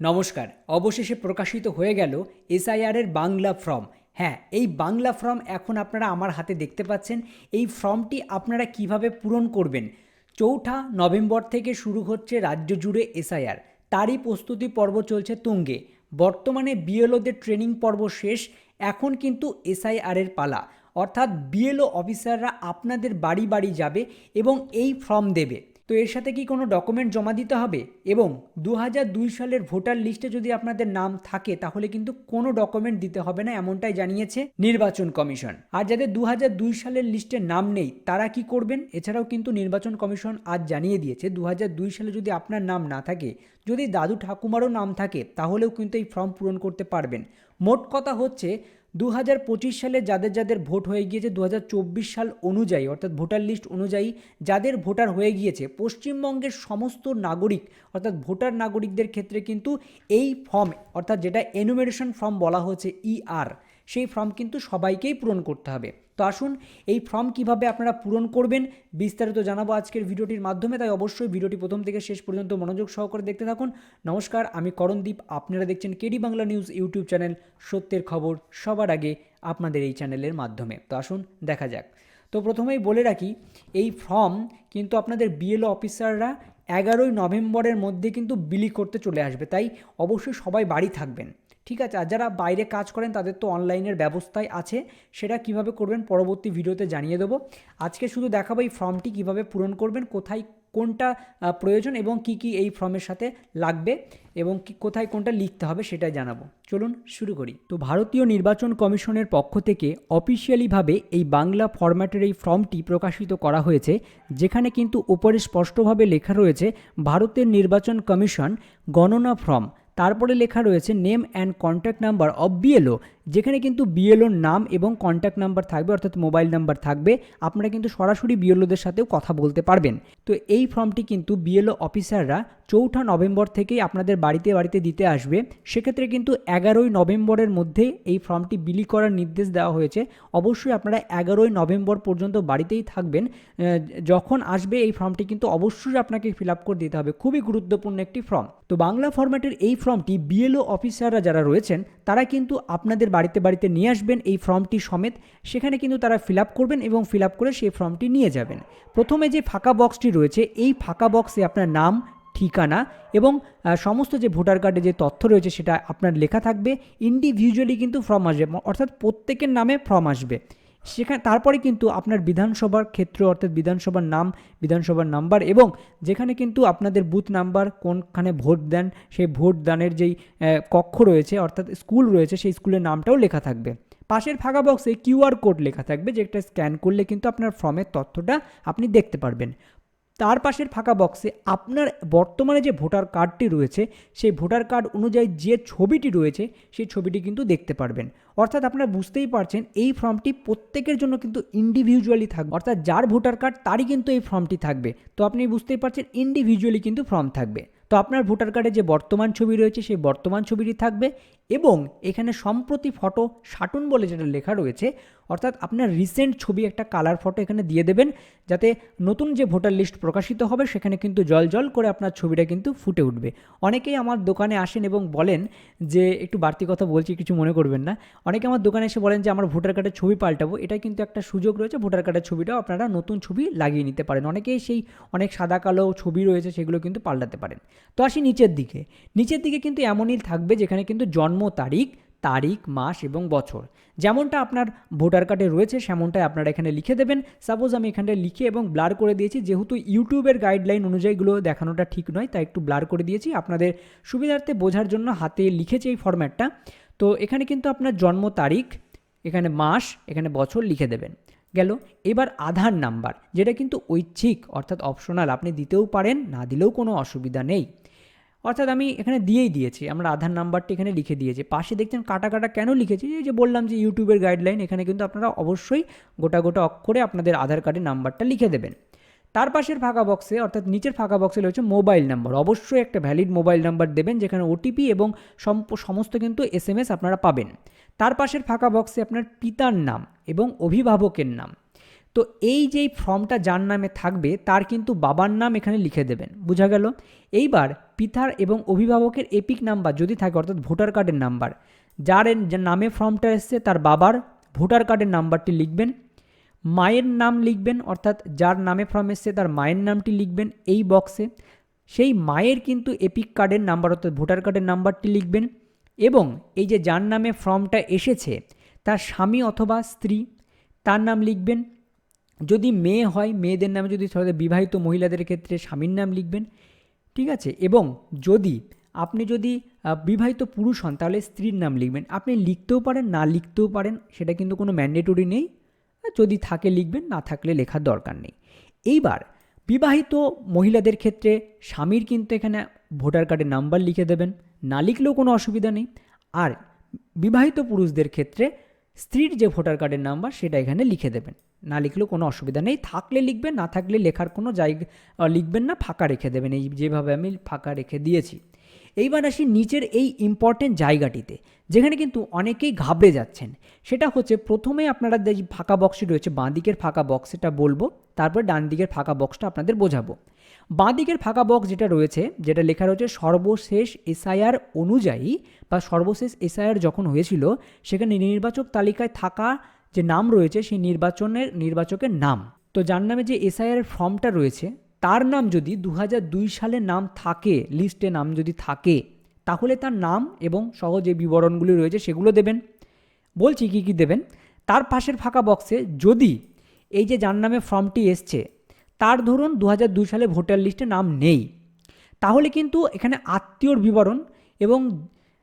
নমস্কার, অবশেষে প্রকাশিত হয়ে গেল এসআইআরের বাংলা ফর্ম। হ্যাঁ এই বাংলা ফর্ম এখন আপনারা আমার হাতে দেখতে পাচ্ছেন। এই ফর্মটি আপনারা কীভাবে পূরণ করবেন? চৌঠা নভেম্বর থেকে শুরু হচ্ছে রাজ্য জুড়ে এসআইআর। তারই প্রস্তুতি পর্ব চলছে তুঙ্গে। বর্তমানে বিএলওদের ট্রেনিং পর্ব শেষ, এখন কিন্তু এসআইআরের পালা। অর্থাৎ বিএলও অফিসাররা আপনাদের বাড়ি বাড়ি যাবে এবং এই ফর্ম দেবে। তো এর সাথে কি কোনো ডকুমেন্ট জমা দিতে হবে? এবং দু সালের ভোটার লিস্টে যদি আপনাদের নাম থাকে, তাহলে কিন্তু কোনো ডকুমেন্ট দিতে হবে না, এমনটাই জানিয়েছে নির্বাচন কমিশন। আর যাদের দু সালের লিস্টে নাম নেই, তারা কি করবেন? এছাড়াও কিন্তু নির্বাচন কমিশন আজ জানিয়ে দিয়েছে দু সালে যদি আপনার নাম না থাকে, যদি দাদু ঠাকুমারও নাম থাকে, তাহলেও কিন্তু এই ফর্ম পূরণ করতে পারবেন। মোট কথা হচ্ছে দু হাজার পঁচিশ সালে যাদের যাদের ভোট হয়ে গিয়েছে দু হাজার চব্বিশ সাল অনুযায়ী, অর্থাৎ ভোটার লিস্ট অনুযায়ী যাদের ভোটার হয়ে গিয়েছে, পশ্চিমবঙ্গের সমস্ত নাগরিক, অর্থাৎ ভোটার নাগরিকদের ক্ষেত্রে কিন্তু এই ফর্ম অর্থাৎ যেটা এনুমেরেশন ফর্ম বলা হচ্ছে ইআর সেই ফর্ম কিন্তু সবাইকেই পূরণ করতে হবে। তো আসুন এই ফর্ম কীভাবে আপনারা পূরণ করবেন বিস্তারিত জানাব আজকের ভিডিওটির মাধ্যমে, তাই অবশ্যই ভিডিওটি প্রথম থেকে শেষ পর্যন্ত মনোযোগ সহকারে দেখতে থাকুন। নমস্কার, আমি করণদীপ, আপনারা দেখছেন KD Bangla news YouTube channel সত্যের খবর সবার আগে আপনাদের এই চ্যানেলের মাধ্যমে। তো আসুন দেখা যাক। তো প্রথমেই বলে রাখি, এই ফর্ম কিন্তু আপনাদের বিএলও অফিসাররা এগারোই নভেম্বরের মধ্যে কিন্তু বিলি করতে চলে আসবে, তাই অবশ্যই সবাই বাড়ি থাকবেন। ঠিক আছে, আর যারা বাইরে কাজ করেন তাদের তো অনলাইনের ব্যবস্থাই আছে, সেটা কীভাবে করবেন পরবর্তী ভিডিওতে জানিয়ে দেবো। আজকে শুধু দেখাবো এই ফর্মটি কীভাবে পূরণ করবেন, কোথায় কোনটা প্রয়োজন এবং কি কি এই ফর্মের সাথে লাগবে এবং কি, কোথায় কোনটা লিখতে হবে সেটাই জানাব। চলুন শুরু করি। তো ভারতীয় নির্বাচন কমিশনের পক্ষ থেকে অফিসিয়ালিভাবে এই বাংলা ফরম্যাটের এই ফর্মটি প্রকাশিত করা হয়েছে, যেখানে কিন্তু উপরে স্পষ্টভাবে লেখা রয়েছে, ভারতের নির্বাচন কমিশন গণনা ফর্ম তারপরে লেখা রয়েছে name and contact number of BLO যেখানে কিন্তু বিএলওর নাম এবং কন্ট্যাক্ট নাম্বার থাকবে, অর্থাৎ মোবাইল নাম্বার থাকবে, আপনারা কিন্তু সরাসরি বিএলওদের সাথেও কথা বলতে পারবেন। তো এই ফর্মটি কিন্তু বিএলও অফিসাররা চৌঠা নভেম্বর থেকেই আপনাদের বাড়িতে বাড়িতে দিতে আসবে। সেক্ষেত্রে কিন্তু এগারোই নভেম্বরের মধ্যে এই ফর্মটি বিলি করার নির্দেশ দেওয়া হয়েছে। অবশ্যই আপনারা এগারোই নভেম্বর পর্যন্ত বাড়িতেই থাকবেন। যখন আসবে এই ফর্মটি কিন্তু অবশ্যই আপনাকে ফিল আপ করে দিতে হবে। খুবই গুরুত্বপূর্ণ একটি ফর্ম। তো বাংলা ফরম্যাটের এই ফর্মটি বিএলও অফিসাররা যারা রয়েছেন, তারা কিন্তু আপনাদের বাড়িতে বাড়িতে নিয়ে আসবেন এই ফর্মটি সমেত, সেখানে কিন্তু তারা ফিল করবেন এবং ফিল করে সেই ফর্মটি নিয়ে যাবেন। প্রথমে যে ফাঁকা বক্সটি রয়েছে, এই ফাঁকা বক্সে আপনার নাম, ঠিকানা এবং সমস্ত যে ভোটার কার্ডে যে তথ্য রয়েছে সেটা আপনার লেখা থাকবে। ইন্ডিভিজুয়ালি কিন্তু ফর্ম আসবে, অর্থাৎ প্রত্যেকের নামে ফর্ম আসবে। সেখানে তারপরে কিন্তু আপনার বিধানসভার ক্ষেত্র অর্থাৎ বিধানসভার নাম, বিধানসভার নাম্বার এবং যেখানে কিন্তু আপনাদের বুথ নাম্বার, কোনখানে ভোট দেন, সেই ভোট দানের যেই কক্ষ রয়েছে অর্থাৎ স্কুল রয়েছে সেই স্কুলের নামটাও লেখা থাকবে। পাশের ফাঁকা বক্সে কিউআর কোড লেখা থাকবে যেটা স্ক্যান করলে কিন্তু আপনার ফর্মের তথ্যটা আপনি দেখতে পারবেন। তার পাশের ফাঁকা বক্সে আপনার বর্তমানে যে ভোটার কার্ডটি রয়েছে, সেই ভোটার কার্ড অনুযায়ী যে ছবিটি রয়েছে, সেই ছবিটি কিন্তু দেখতে পারবেন। অর্থাৎ আপনারা বুঝতেই পারছেন, এই ফর্মটি প্রত্যেকের জন্য কিন্তু ইন্ডিভিজুয়ালি থাকবে। অর্থাৎ যার ভোটার কার্ড তারই কিন্তু এই ফর্মটি থাকবে। তো আপনি বুঝতেই পারছেন ইন্ডিভিজুয়ালি কিন্তু ফর্ম থাকবে। তো আপনার ভোটার কার্ডে যে বর্তমান ছবি রয়েছে, সেই বর্তমান ছবিটি থাকবে এবং এখানে সম্প্রতি ফটো শাটুন বলে যেটা লেখা রয়েছে অর্থাৎ আপনার রিসেন্ট ছবি একটা কালার ফটো এখানে দিয়ে দেবেন, যাতে নতুন যে ভোটার লিস্ট প্রকাশিত হবে, সেখানে কিন্তু জল জল করে আপনার ছবিটা কিন্তু ফুটে উঠবে। অনেকেই আমার দোকানে আসেন এবং বলেন যে, একটু বাড়তি কথা বলছি, কিছু মনে করবেন না। অনেকে আমার দোকানে এসে বলেন যে, আমার ভোটার কার্ডের ছবি পাল্টাবো। এটা কিন্তু একটা সুযোগ রয়েছে ভোটার কার্ডের ছবিটাও আপনারা নতুন ছবি লাগিয়ে নিতে পারেন। অনেকেই সেই অনেক সাদা, কালো ছবি রয়েছে, সেগুলো কিন্তু পাল্টাতে পারেন। তো আসি নিচের দিকে। নিচের দিকে কিন্তু এমনই থাকবে, যেখানে কিন্তু জন্ম তারিখ তারিখ, মাস এবং বছর। যেমনটা আপনার ভোটার কার্ডে রয়েছে, সেমনটাই আপনারা এখানে লিখে দেবেন। সাপোজ আমি এখানটা লিখে এবং ব্লার করে দিয়েছি, যেহেতু ইউটিউবের গাইডলাইন অনুযায়ীগুলো দেখানোটা ঠিক নয়, তাই একটু ব্লার করে দিয়েছি। আপনাদের সুবিধার্থে বোঝার জন্য হাতে লিখেছি এই ফরম্যাটটা তো এখানে কিন্তু আপনার জন্ম তারিখ, এখানে মাস, এখানে বছর লিখে দেবেন। গেল। এবার আধার নাম্বার যেটা কিন্তু ঐচ্ছিক, অর্থাৎ অপশনাল আপনি দিতেও পারেন, না দিলেও কোনো অসুবিধা নেই। অর্থাৎ আমি এখানে দিয়েই দিয়েছি, আমরা আধার নাম্বারটি এখানে লিখে দিয়েছি। পাশে দেখছেন কাটা কাটা কেন লিখেছি? যে বললাম যে ইউটিউবের গাইডলাইন এখানে কিন্তু আপনারা অবশ্যই গোটা গোটা অক্ষরে আপনাদের আধার কার্ডের নাম্বারটা লিখে দেবেন। তার পাশের ফাঁকা বক্সে অর্থাৎ নিচের ফাঁকা বক্সে রয়েছে মোবাইল নাম্বার অবশ্যই একটা ভ্যালিড মোবাইল নাম্বার দেবেন, যেখানে ওটিপি এবং সমস্ত কিন্তু এস আপনারা পাবেন। তার পাশের ফাঁকা বক্সে আপনার পিতার নাম এবং অভিভাবকের নাম। তো এই যে এই ফর্মটা যার নামে থাকবে, তার কিন্তু বাবার নাম এখানে লিখে দেবেন। বোঝা গেল? এইবার পিতার এবং অভিভাবকের এপিক নাম্বার যদি থাকে, অর্থাৎ ভোটার কার্ডের নাম্বার, যার নামে ফর্মটা এসছে, তার বাবার ভোটার কার্ডের নাম্বারটি লিখবেন। মায়ের নাম লিখবেন, অর্থাৎ যার নামে ফর্ম এসছে, তার মায়ের নামটি লিখবেন এই বক্সে। সেই মায়ের কিন্তু এপিক কার্ডের নাম্বার, অর্থাৎ ভোটার কার্ডের নাম্বারটি লিখবেন এবং এই যে যার নামে ফর্মটা এসেছে, তার স্বামী অথবা স্ত্রী, তার নাম লিখবেন যদি মেয়ে হয়, মেয়েদের নামে যদি বিবাহিত মহিলাদের ক্ষেত্রে স্বামীর নাম লিখবেন, ঠিক আছে? এবং যদি আপনি যদি বিবাহিত পুরুষ হন, তাহলে স্ত্রীর নাম লিখবেন। আপনি লিখতেও পারেন, না লিখতেও পারেন, সেটা কিন্তু কোনো ম্যান্ডেটরি নেই। যদি থাকে লিখবেন, না থাকলে লেখার দরকার নেই। এইবার, বিবাহিত মহিলাদের ক্ষেত্রে স্বামীর কিন্তু এখানে ভোটার কার্ডের নাম্বার লিখে দেবেন, না লিখলেও কোনো অসুবিধা নেই। আর বিবাহিত পুরুষদের ক্ষেত্রে স্ত্রীর যে ভোটার কার্ডের নাম্বার, সেটা এখানে লিখে দেবেন। না লিখলেও কোনো অসুবিধা নেই। থাকলে লিখবেন, না থাকলে লেখার কোনো জায়গা লিখবেন না, ফাঁকা রেখে দেবেন। এই যেভাবে আমি ফাঁকা রেখে দিয়েছি। এইবার আসি নিচের এই ইম্পর্টেন্ট জায়গাটিতে, যেখানে কিন্তু অনেকেই ঘাবড়ে যাচ্ছেন। সেটা হচ্ছে প্রথমে আপনারা যে ফাঁকা বক্সটি রয়েছে, বাঁ দিকের ফাঁকা বক্স সেটা বলব, তারপর ডান দিকের ফাঁকা বক্সটা আপনাদের বোঝাবো। বাঁ দিকের ফাঁকা বক্স যেটা রয়েছে, যেটা লেখা রয়েছে, সর্বশেষ এসআইআর অনুযায়ী বা সর্বশেষ এসআইআর যখন হয়েছিল, সেখানে নির্বাচক তালিকায় থাকা যে নাম রয়েছে সেই নির্বাচনের, নির্বাচকের নাম। তো যার নামে যে এসআইআর ফর্মটা রয়েছে, তার নাম যদি দু সালে নাম থাকে, লিস্টে নাম যদি থাকে, তাহলে তার নাম এবং সহ যে বিবরণগুলি রয়েছে সেগুলো দেবেন। বলছি কী কী দেবেন? তার পাশের ফাঁকা বক্সে যদি এই যে যার নামে ফর্মটি এসছে, তার ধরুন দু সালে ভোটার লিস্টে নাম নেই, তাহলে কিন্তু এখানে আত্মীয়র বিবরণ এবং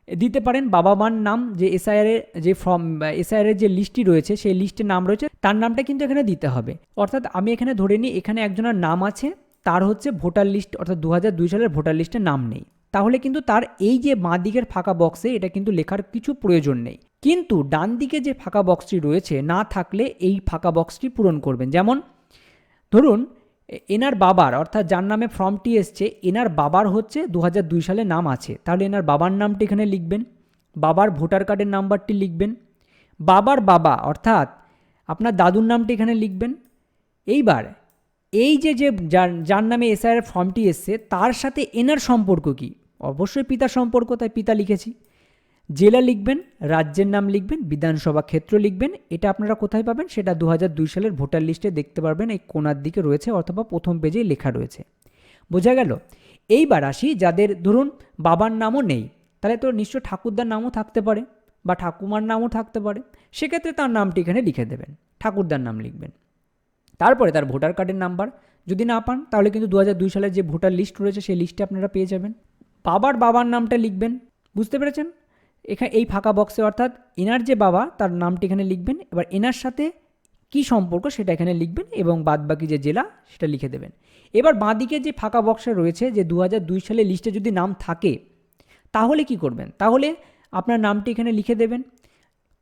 দিতে পারেন বাবা মার নাম, যে এসআইআরের যে ফর্ম এসআইআরের যে লিস্টটি রয়েছে, সেই লিস্টে নাম রয়েছে, তার নামটা কিন্তু এখানে দিতে হবে। অর্থাৎ আমি এখানে ধরে নিই, এখানে একজনের নাম আছে, তার হচ্ছে ভোটার লিস্ট অর্থাৎ দু সালের ভোটার লিস্টে নাম নেই। তাহলে কিন্তু তার এই যে বাঁ দিকের ফাঁকা বক্সে এটা কিন্তু লেখার কিছু প্রয়োজন নেই। কিন্তু ডান দিকে যে ফাঁকা বক্সটি রয়েছে, না থাকলে এই ফাঁকা বক্সটি পূরণ করবেন। যেমন, ধরুন এনার বাবার, অর্থাৎ যার নামে ফর্মটি এসছে, এনার বাবার হচ্ছে দু সালে নাম আছে। তাহলে এনার বাবার নামটি এখানে লিখবেন, বাবার ভোটার কার্ডের নাম্বারটি লিখবেন, বাবার বাবা, অর্থাৎ আপনার দাদুর নামটি এখানে লিখবেন। এইবার, এই যে যে যার যার নামে এসআইআর ফর্মটি এসছে, তার সাথে এনার সম্পর্ক কি? অবশ্যই পিতার সম্পর্ক, তাই পিতা লিখেছি। জেলা লিখবেন, রাজ্যের নাম লিখবেন, বিধানসভা ক্ষেত্র লিখবেন। এটা আপনারা কোথায় পাবেন? সেটা দু সালের ভোটার লিস্টে দেখতে পারবেন। এই কোনার দিকে রয়েছে অথবা প্রথম পেজেই লেখা রয়েছে। বোঝা গেল? এইবার আসি যাদের ধরুন বাবার নামও নেই, তাহলে তো নিশ্চয় ঠাকুরদার নামও থাকতে পারে বা ঠাকুমার নামও থাকতে পারে। সেক্ষেত্রে তার নামটি এখানে লিখে দেবেন, ঠাকুরদার নাম লিখবেন। তারপরে তার ভোটার কার্ডের নাম্বার, যদি না পান তাহলে কিন্তু দু সালের যে ভোটার লিস্ট রয়েছে সেই লিস্টে আপনারা পেয়ে যাবেন। বাবার বাবার নামটা লিখবেন, বুঝতে পেরেছেন? এখানে এই ফাঁকা বক্সে অর্থাৎ এনার যে বাবা, তার নামটি এখানে লিখবেন। এবার এনার সাথে কি সম্পর্ক সেটা এখানে লিখবেন এবং বাদবাকি যে জেলা সেটা লিখে দেবেন। এবার বাঁদিকে যে ফাঁকা বক্সে রয়েছে যে দু সালে লিস্টে যদি নাম থাকে, তাহলে কি করবেন? তাহলে আপনার নামটি এখানে লিখে দেবেন,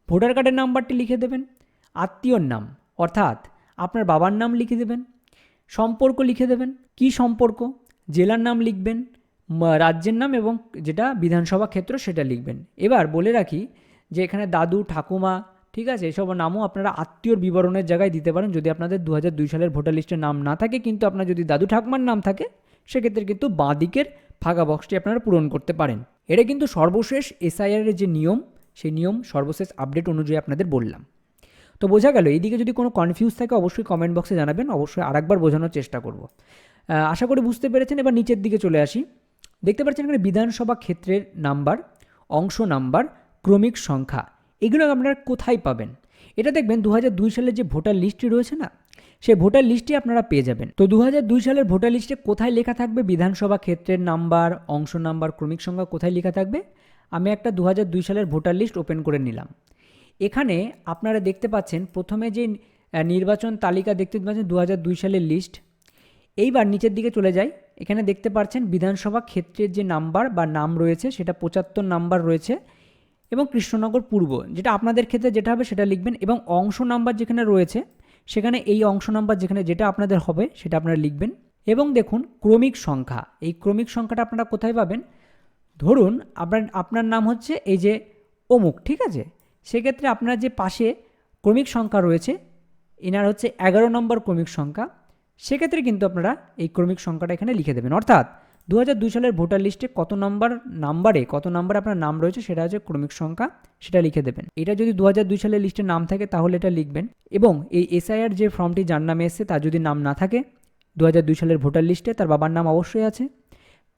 ভোটার কার্ডের নাম্বারটি লিখে দেবেন, আত্মীয়র নাম, অর্থাৎ আপনার বাবার নাম লিখে দেবেন, সম্পর্ক লিখে দেবেন, কি সম্পর্ক, জেলার নাম লিখবেন রাজ্যের নাম এবং যেটা বিধানসভা ক্ষেত্র সেটা লিখবেন। এবার বলে রাখি যে এখানে দাদু, ঠাকুমা, ঠিক আছে, এসব নামও আপনারা আত্মীয়র বিবরণের জায়গায় দিতে পারেন। যদি আপনাদের দু দুই সালের ভোটার লিস্টে নাম না থাকে, কিন্তু আপনার যদি দাদু, ঠাকুমার নাম থাকে, সেক্ষেত্রে কিন্তু বাঁ দিকের ফাঁকা বক্সটি আপনারা পূরণ করতে পারেন। এটা কিন্তু সর্বশেষ এসআইআর এর যে নিয়ম, সেই নিয়ম সর্বশেষ আপডেট অনুযায়ী আপনাদের বললাম। তো বোঝা গেল, এইদিকে যদি কোনো কনফিউজ থাকে, অবশ্যই কমেন্ট বক্সে জানাবেন। অবশ্যই আরেকবার বোঝানোর চেষ্টা করব। আশা করি বুঝতে পেরেছেন। এবার নিচের দিকে চলে আসি। দেখতে পাচ্ছেন এখানে বিধানসভা ক্ষেত্রের নাম্বার, অংশ নাম্বার, ক্রমিক সংখ্যা। এগুলো আপনারা কোথায় পাবেন? এটা দেখবেন দু সালের যে ভোটার লিস্টটি রয়েছে না, সেই ভোটার লিস্টটি আপনারা পেয়ে যাবেন। তো দু সালের ভোটার লিস্টে কোথায় লেখা থাকবে? বিধানসভা ক্ষেত্রের নাম্বার, অংশ নাম্বার, ক্রমিক সংখ্যা কোথায় লেখা থাকবে? আমি একটা দু সালের ভোটার লিস্ট ওপেন করে নিলাম। এখানে আপনারা দেখতে পাচ্ছেন প্রথমে যে নির্বাচন তালিকা দেখতে পাচ্ছেন দু সালের লিস্ট। এইবার নিচের দিকে চলে যাই। এখানে দেখতে পাচ্ছেন বিধানসভা ক্ষেত্রের যে নাম্বার বা নাম রয়েছে, সেটা পঁচাত্তর নাম্বার রয়েছে এবং কৃষ্ণনগর পূর্ব, যেটা আপনাদের ক্ষেত্রে যেটা হবে সেটা লিখবেন এবং অংশ নাম্বার যেখানে রয়েছে, সেখানে এই অংশ নাম্বার যেখানে যেটা আপনাদের হবে সেটা আপনারা লিখবেন। এবং দেখুন ক্রমিক সংখ্যা, এই ক্রমিক সংখ্যাটা আপনারা কোথায় পাবেন? ধরুন আপনার আপনার নাম হচ্ছে এই যে অমুক, ঠিক আছে? সেক্ষেত্রে আপনার যে পাশে ক্রমিক সংখ্যা রয়েছে, এনার হচ্ছে এগারো নম্বর ক্রমিক সংখ্যা। সেক্ষেত্রে কিন্তু আপনারা এই ক্রমিক সংখ্যাটা এখানে লিখে দেবেন। অর্থাৎ দু দুই সালের ভোটার লিস্টে কত নম্বর, নাম্বারে কত নাম্বারে আপনার নাম রয়েছে সেটা হচ্ছে ক্রমিক সংখ্যা, সেটা লিখে দেবেন। এটা যদি দু দুই সালের লিস্টে নাম থাকে তাহলে এটা লিখবেন এবং এই এসআইআর যে ফর্মটি যার নামে এসছে তার যদি নাম না থাকে দু দুই সালের ভোটার লিস্টে তার বাবার নাম অবশ্যই আছে।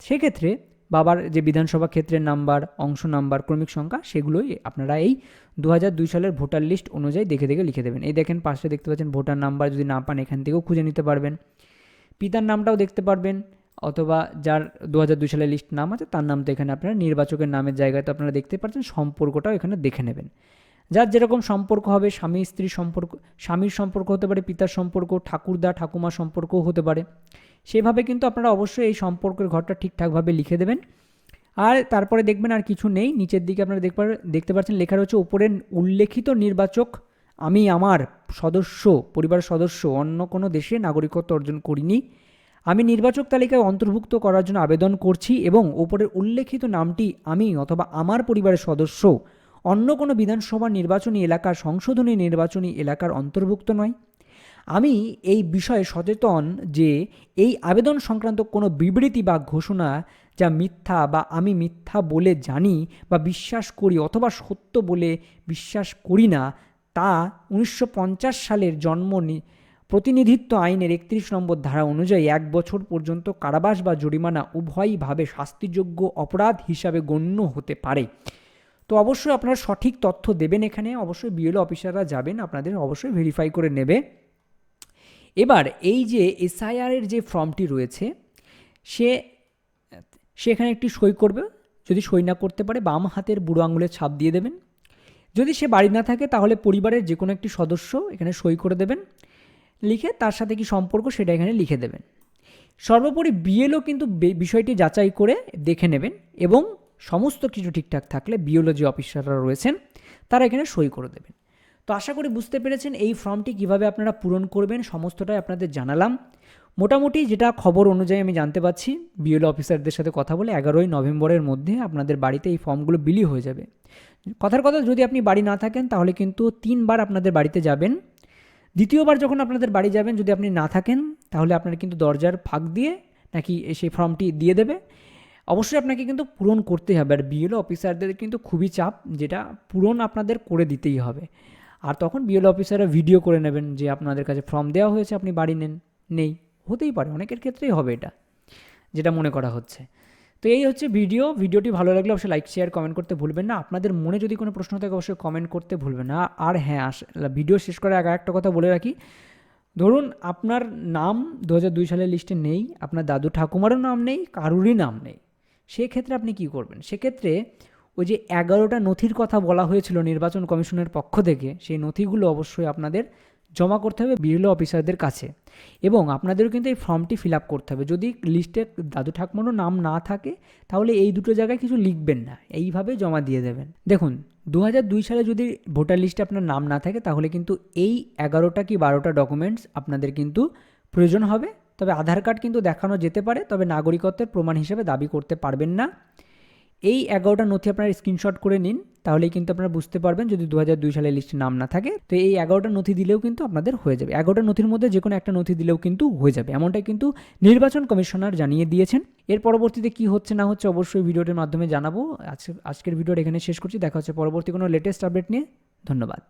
সেক্ষেত্রে বাবার যে বিধানসভা ক্ষেত্রের নাম্বার, অংশ নাম্বার, ক্রমিক সংখ্যা, সেগুলোই আপনারা এই দু সালের ভোটার লিস্ট অনুযায়ী দেখে দেখে লিখে দেবেন। এই দেখেন, পাশে দেখতে পাচ্ছেন, ভোটার নাম্বার যদি না পান, এখান থেকেও খুঁজে নিতে পারবেন। পিতার নামটাও দেখতে পারবেন, অথবা যার দু হাজার দুই সালের লিস্ট নাম আছে, তার নাম তো এখানে আপনারা নির্বাচকের নামের জায়গায় তো আপনারা দেখতে পাচ্ছেন, সম্পর্কটাও এখানে দেখে নেবেন। যার যেরকম সম্পর্ক হবে, স্বামী, স্ত্রীর সম্পর্ক, স্বামীর সম্পর্ক হতে পারে, পিতার সম্পর্ক, ঠাকুরদা, ঠাকুমার সম্পর্কও হতে পারে। সেভাবে কিন্তু আপনারা অবশ্যই এই সম্পর্কের ঘরটা ঠিকঠাকভাবে লিখে দেবেন। আর তারপরে দেখবেন আর কিছু নেই, নিচের দিকে আপনারা দেখতে দেখতে পাচ্ছেন লেখা রয়েছে, উপরের উল্লেখিত নির্বাচক আমি আমার সদস্য, পরিবারের সদস্য, অন্য কোনো দেশে নাগরিকত্ব অর্জন করিনি। আমি নির্বাচক তালিকায় অন্তর্ভুক্ত করার জন্য আবেদন করছি এবং ওপরের উল্লেখিত নামটি আমি অথবা আমার পরিবারের সদস্য, অন্য কোনো বিধানসভা নির্বাচনী এলাকার সংশোধনী নির্বাচনী এলাকার অন্তর্ভুক্ত নয়। আমি এই বিষয়ে সচেতন যে এই আবেদন সংক্রান্ত কোনো বিবৃতি বা ঘোষণা যা মিথ্যা বা আমি মিথ্যা বলে জানি বা বিশ্বাস করি অথবা সত্য বলে বিশ্বাস করি না, তা উনিশশো পঞ্চাশ সালের জন্ম প্রতিনিধিত্ব আইনের একত্রিশ নম্বর ধারা অনুযায়ী এক বছর পর্যন্ত কারাবাস বা জরিমানা উভয়ভাবে শাস্তিযোগ্য অপরাধ হিসাবে গণ্য হতে পারে। তো অবশ্যই আপনারা সঠিক তথ্য দেবেন এখানে, অবশ্যই বিএলও অফিসাররা যাবেন, আপনাদের অবশ্যই ভেরিফাই করে নেবে। এবার এই যে এসআইআরের যে ফর্মটি রয়েছে, সে সেখানে একটি সই করবে। যদি সই না করতে পারে, বাম হাতের বুড়ো আঙুলের ছাপ দিয়ে দেবেন। যদি সে বাড়ি না থাকে, তাহলে পরিবারের যে কোনো একটি সদস্য এখানে সই করে দেবেন। লিখে তার সাথে কি সম্পর্ক, সেটা এখানে লিখে দেবেন। সর্বোপরি বিএলও কিন্তু বিষয়টি যাচাই করে দেখে নেবেন এবং সমস্ত কিছু ঠিকঠাক থাকলে বিএলও যে অফিসাররা রয়েছেন, তারা এখানে সই করে দেবেন। তো আশা করি বুঝতে পেরেছেন এই ফর্মটি কীভাবে আপনারা পূরণ করবেন, সমস্তটাই আপনাদের জানালাম। মোটামুটি যেটা খবর অনুযায়ী আমি জানতে পাচ্ছি বিএলও অফিসারদের সাথে কথা বলে এগারোই নভেম্বরের মধ্যে আপনাদের বাড়িতে এই ফর্মগুলো বিলি হয়ে যাবে। কথার কথা, যদি আপনি বাড়ি না থাকেন, তাহলে কিন্তু তিনবার আপনাদের বাড়িতে যাবেন। দ্বিতীয়বার যখন আপনাদের বাড়ি যাবেন, যদি আপনি না থাকেন, তাহলে আপনার কিন্তু দরজার ফাঁক দিয়ে নাকি সেই ফর্মটি দিয়ে দেবে। অবশ্যই আপনাকে কিন্তু পূরণ করতেই হবে, আর বিএলও অফিসারদের কিন্তু খুবই চাপ, যেটা পূরণ আপনাদের করে দিতেই হবে। আর তখন বিএলও অফিসাররা ভিডিও করে নেবেন যে আপনাদের কাছে ফর্ম দেওয়া হয়েছে, আপনি বাড়ি নেন, নেই। হতেই পারে, অনেকের ক্ষেত্রেই হবে এটা, যেটা মনে করা হচ্ছে। তো এই হচ্ছে ভিডিও ভিডিওটি ভালো লাগলে অবশ্যই লাইক শেয়ার কমেন্ট করতে ভুলবেন না। আপনাদের মনে যদি কোনো প্রশ্ন থাকে, অবশ্যই কমেন্ট করতে ভুলবেন না। আর হ্যাঁ আস ভিডিও শেষ করে আগে একটা কথা বলে রাখি। ধরুন আপনার নাম দু দুই সালের লিস্টে নেই, আপনার দাদু ঠাকুমারও নাম নেই, কারুরই নাম নেই। সেক্ষেত্রে আপনি কি করবেন? সেক্ষেত্রে ওই যে এগারোটা নথির কথা বলা হয়েছিল নির্বাচন কমিশনের পক্ষ থেকে, সেই নথিগুলো অবশ্যই আপনাদের জমা করতে হবে বিএলও অফিসারদের কাছে। এবং আপনাদেরও কিন্তু এই ফর্মটি ফিল আপ করতে হবে। যদি লিস্টে দাদু ঠাকুমারও নাম না থাকে, তাহলে এই দুটো জায়গায় কিছু লিখবেন না। এইভাবে জমা দিয়ে দেবেন। দেখুন দু সালে যদি ভোটার লিস্টে আপনার নাম না থাকে, তাহলে কিন্তু এই এগারোটা কি বারোটা ডকুমেন্টস আপনাদের কিন্তু প্রয়োজন হবে। তবে আধার কার্ড কিন্তু দেখানো যেতে পারে, তবে নাগরিকত্বের প্রমাণ হিসেবে দাবি করতে পারবেন না। এই এগারোটা নথি আপনারা স্ক্রিনশট করে নিন, তাহলেই কিন্তু আপনারা বুঝতে পারবেন যদি দু হাজার দুই সালের লিস্টে নাম না থাকে। তো এই এগারোটা নথি দিলেও কিন্তু আপনাদের হয়ে যাবে। এগারোটা নথির মধ্যে যে কোনো একটা নথি দিলেও কিন্তু হয়ে যাবে। এমনটাই কিন্তু নির্বাচন কমিশনার জানিয়ে দিয়েছেন। এর পরবর্তীতে কি হচ্ছে না হচ্ছে অবশ্যই ভিডিওটির মাধ্যমে জানাব। আজকের ভিডিওটা এখানে শেষ করছি। দেখা হচ্ছে পরবর্তী কোনো লেটেস্ট আপডেট নিয়ে। ধন্যবাদ।